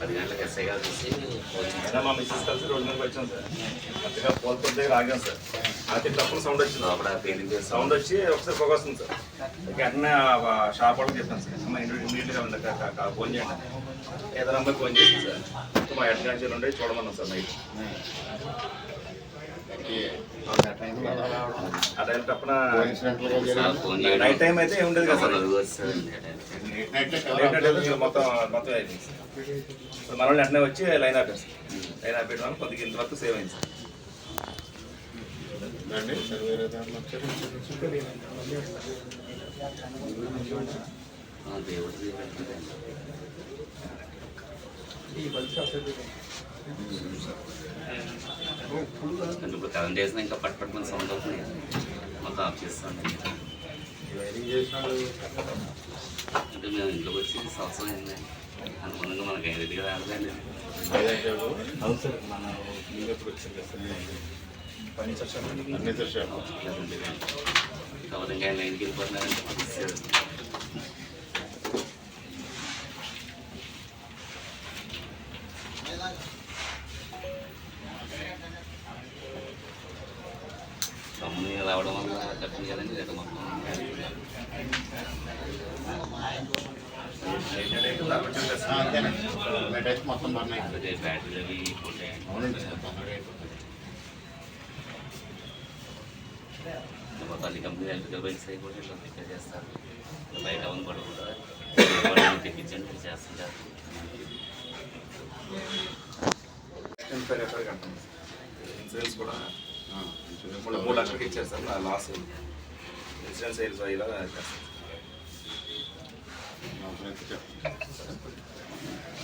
పది గంటలకు ఎస్ఐ గారు చూసి మా మిస్సెస్ కలిసి రోడ్డు మీదకి వచ్చాం సార్. అత్తగా పోల్పొద్దు దగ్గర ఆగాం సార్. ఆ తిట్లప్పుడు సౌండ్ వచ్చింది. పెయింటింగ్ చేస్తాం. సౌండ్ వచ్చి ఒకసారి పొగ వస్తుంది సార్. వెంటనే ఆ షాప్ వాళ్ళకి చెప్పాను సార్. అమ్మ ఇమీడియట్గా ఉంది ఫోన్ చేయండి. ఏదైనా అమ్మాయి ఫోన్ చేసింది సార్. మొత్తం మా హెడ్ కాన్షియల్ ఉండే చూడమన్నాం సార్ నైట్ ఆ టైం తప్పన నైట్ టైం అయితే ఏం ఉండదు కదా సార్. నైట్ మొత్తం మొత్తం అయిపోయింది. ఇప్పుడు మన వెంటనే వచ్చి లైన్ ఆపారు సార్ లైన్ ఆపేయడం వల్ల కొద్దిగా ఇంతవరకు సేవ్ అయింది. ఇప్పుడు కరెంట్ వేసినా ఇంకా పట్ పట్టుకుని సౌండ్ అవుతుంది మొత్తం ఆఫ్ చేస్తాను అంటే మేము ఇంట్లోకి వచ్చి సంవత్సరం అయింది. అనుకున్నాగా మనకి ఐదు రాలేదండి అవును సార్. మన మీరు ఎప్పుడు వచ్చింది ఫర్నిచర్ షాప్ ఫర్నిచర్ షాప్ ఆయన ఇచ్చారు. తమ్ముని రావడం వల్ల కట్టింది కదండి మొత్తం. అంతేనండి మొత్తం బాగున్నాయి బ్యాటరీలు అవి అవునండి అయిపోతుంది మొత్తం అన్ని కంపెనీ ఎలక్ట్రికల్ బైక్స్ అయిపోతే ఇట్లా రిపేర్ చేస్తారు బయట పడకుండా తెప్పించండి చేస్తుంటారు ఇన్సూరెన్స్ కూడా ఇన్సూరెన్స్ మూడు మూడు లక్షలకి ఇచ్చారు సార్ లాస్ ఇన్సూరెన్స్ ఇలా చేస్తాను しないとじゃ。